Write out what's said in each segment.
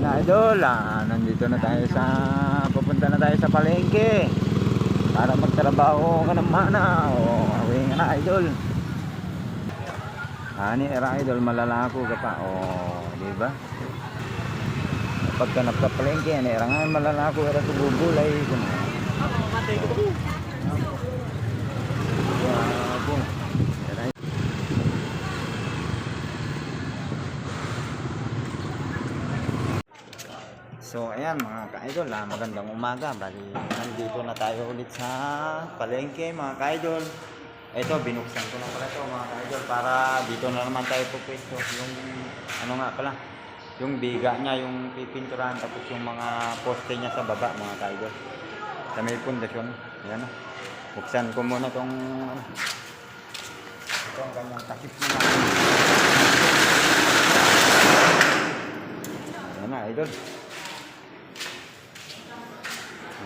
na idol, ah, nandito na tayo sa pupunta na tayo sa palengke. Para magtrabaho ka ng mana. O away nga na idol. Ani era idol malalako ka pa. O di ba? Pagka nagpapalengke ani era nga malalako era sa kuno Bravo. Era So ayan mga ka-idol, ah, magandang umaga. Bali, nandito na tayo ulit sa palengke mga ka-idol. Ito, binuksan ko na pala ito mga ka-idol para dito na naman tayo pupwesto. Yung ano nga pala, yung biga niya, yung pipinturahan tapos yung mga poste niya sa baba mga ka-idol. Sa may pundasyon. Ayan o. Buksan ko muna tong ano. Ito ang kanyang takip na. Ayan na, idol.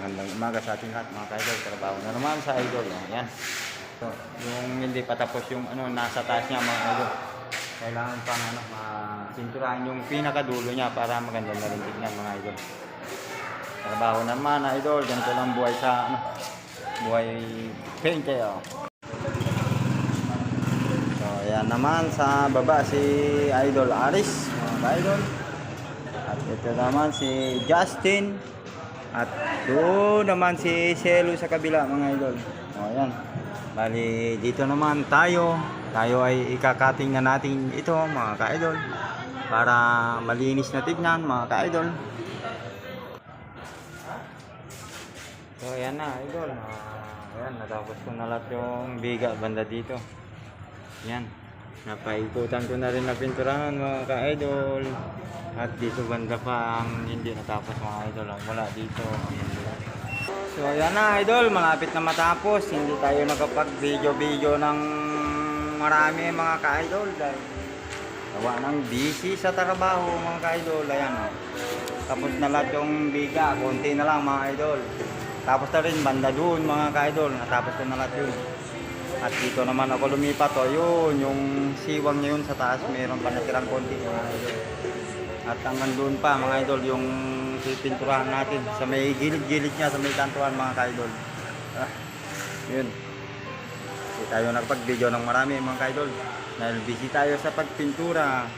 Magandang umaga sa ating lahat mga ka-idol. Trabaho na naman sa idol. Oh, yan. So, yung hindi pa tapos yung ano, nasa taas niya mga idol. Kailangan pang ano, mapinturahan yung pinakadulo niya para maganda na rin tignan mga idol. Trabaho naman idol. Ganito lang buhay sa ano, buhay painte. Oh. So, ayan naman sa baba si Idol Aris, mga ka-idol. At ito naman si Justin. At doon naman si Selo sa kabila mga idol. O yan. Bali dito naman tayo. Tayo ay ikakating na natin ito mga ka-idol. Para malinis na tignan mga ka-idol. So ayan na idol. Ah, ayan natapos ko na lahat yung biga banda dito. Yan. Napaikutan ko na rin na pinturahan mga ka-idol. At dito banda pa ang hindi natapos mga idol. Ang wala dito. So ayan na idol. Malapit na matapos. Hindi tayo nakapag-video-video ng marami mga ka-idol. Dahil gawa ng busy sa trabaho mga ka-idol. Ayan o. Tapos na lahat yung biga. Konti na lang mga idol. Tapos na rin banda doon mga ka-idol. Natapos na lahat yun. At dito naman ako lumipat o yun, yung siwang niya yun sa taas, mayroon pa natirang konti mga idol. At hanggang doon pa mga idol, yung pipinturahan natin sa may gilid-gilid niya, sa may kantuan mga ka-idol. Ah, yun. Hindi tayo nakapag-video ng marami mga ka-idol. Dahil busy tayo sa pagpintura.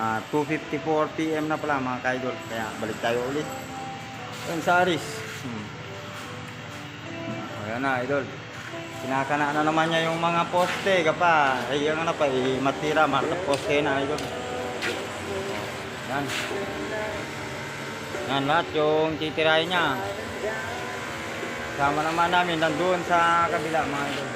Ah, 2.54 PM na pala mga ka-idol. Kaya balik tayo ulit. Yun sa Aris. Hmm. Ayan na idol. Kinakana na naman niya yung mga poste kapa. Ay yung ano pa, eh, matira, mata poste na idol. Yan. Yan lahat yung titirahin niya. Sama naman namin nandun sa kabila mga idol.